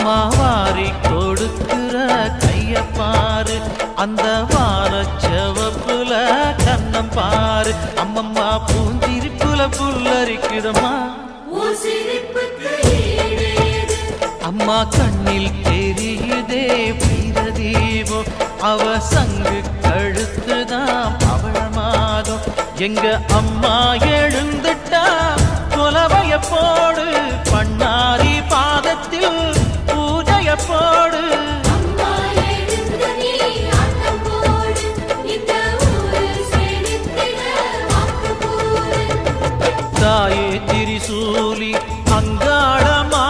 அம்மா வாரி கொடுக்கிற கைய பாரு அந்த வார செவப்புல கண்ணம் பாரு. அம்மம்மா பூந்திரிப்புல புல்லரிக்குதம்மா அம்மா கண்ணில் தெரியுதே வீரதீபம் அவ சங்கு கழுத்துதான் பவழமாகும் எங்க அம்மா எழுந்துட்டா கொலவைய போ தாயே திரிசூலி அங்காளமா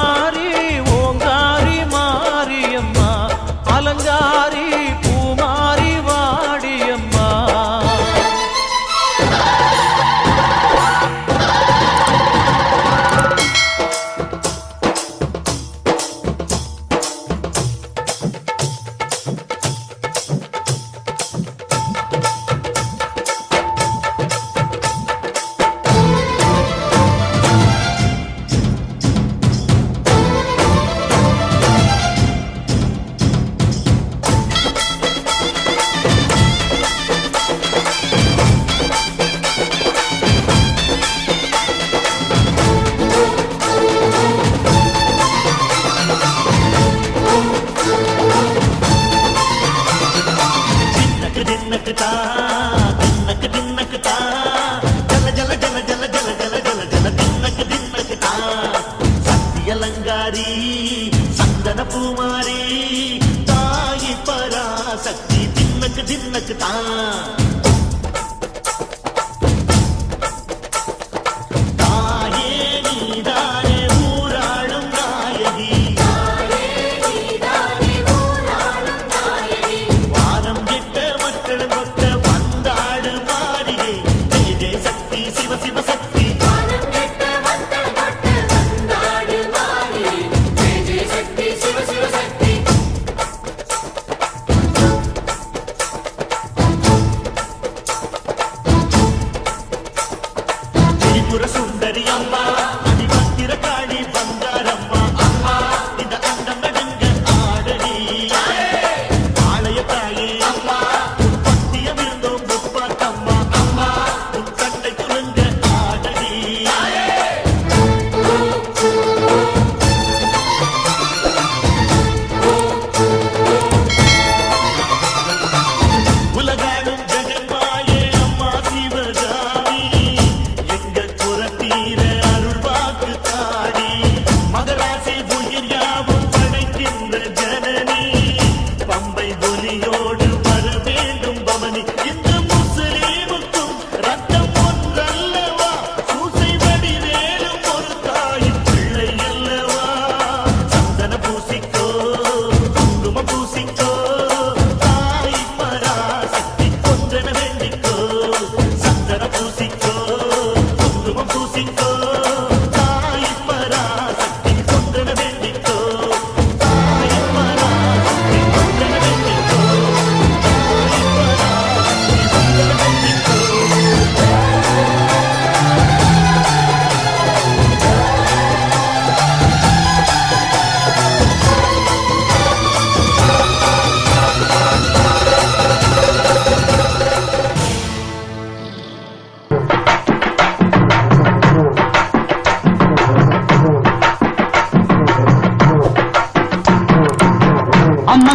తా తిన్నక తిన్నక తా జల జల జల జల జల జల జల జల తిన్నక తిన్నక తా సత్య లంగారి సందన పూమారి తాయి పరాశక్తి తిన్నక తిన్నక తా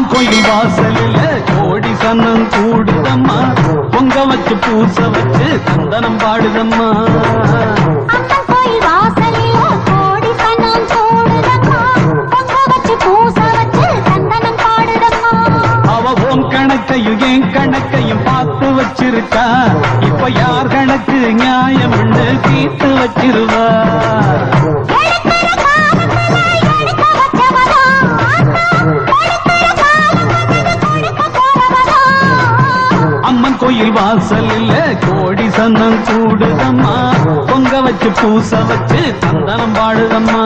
கோயில் வாசலில் கோடி சன்னம் கூடுதம்மா பொங்க வச்சு பூச வச்சு சந்தனம் பாடுதம்மா. அம்மன் கணக்கையும் என் கணக்கையும் பார்த்து வச்சிருக்கா? இப்ப யார் கணக்கு நியாயம்னு தீர்த்து வச்சிருவா? வாசலில் கோடி சந்தம் கூடுதம்மா பொங்க வச்சு பூச வச்சு சந்தனம் பாடுதம்மா